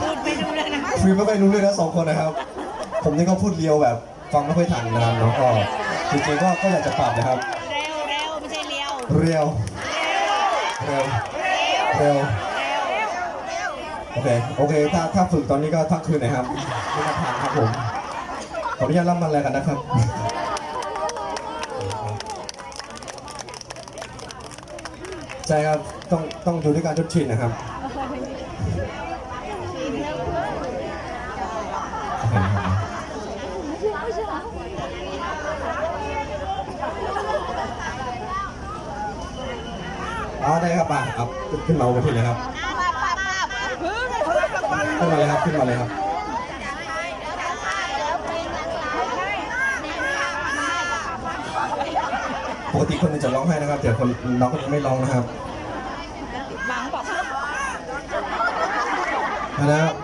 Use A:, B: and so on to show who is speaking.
A: พูดไม่รู้เรื่องนะ
B: คุยไม่ค่อยรู้เรื่องนะสองคนนะครับ ผมนี่ก็พูดเรียวแบบฟังไม่ค่อยทันนะครับน้องก็จริงๆก็ก็อยากจะปรับนะครับ
A: เร็วเร็วไม่ใช่เลี้ยว
B: เรียวเร็วเร็วโอเคโอเคถ้าถ้าฝึกตอนนี้ก็ทั้งคืนนะครับไม่มาทานครับผมขออนุญาตรับมันอะไรกันนะครับ ใช่ครับต้องต้องอยู่ด้วยการจดชินนะครับ อ๋อได้ครับอะเอาขึ้นมาบนทีเลยครับขึ้นมาเลยครับขึ้นมาเลยครับปกติคนนึงจะร้องไห้นะครับ แต่คนน้องคนนี้ไม่ร้องนะครับ
A: บังบอก
B: นะครับ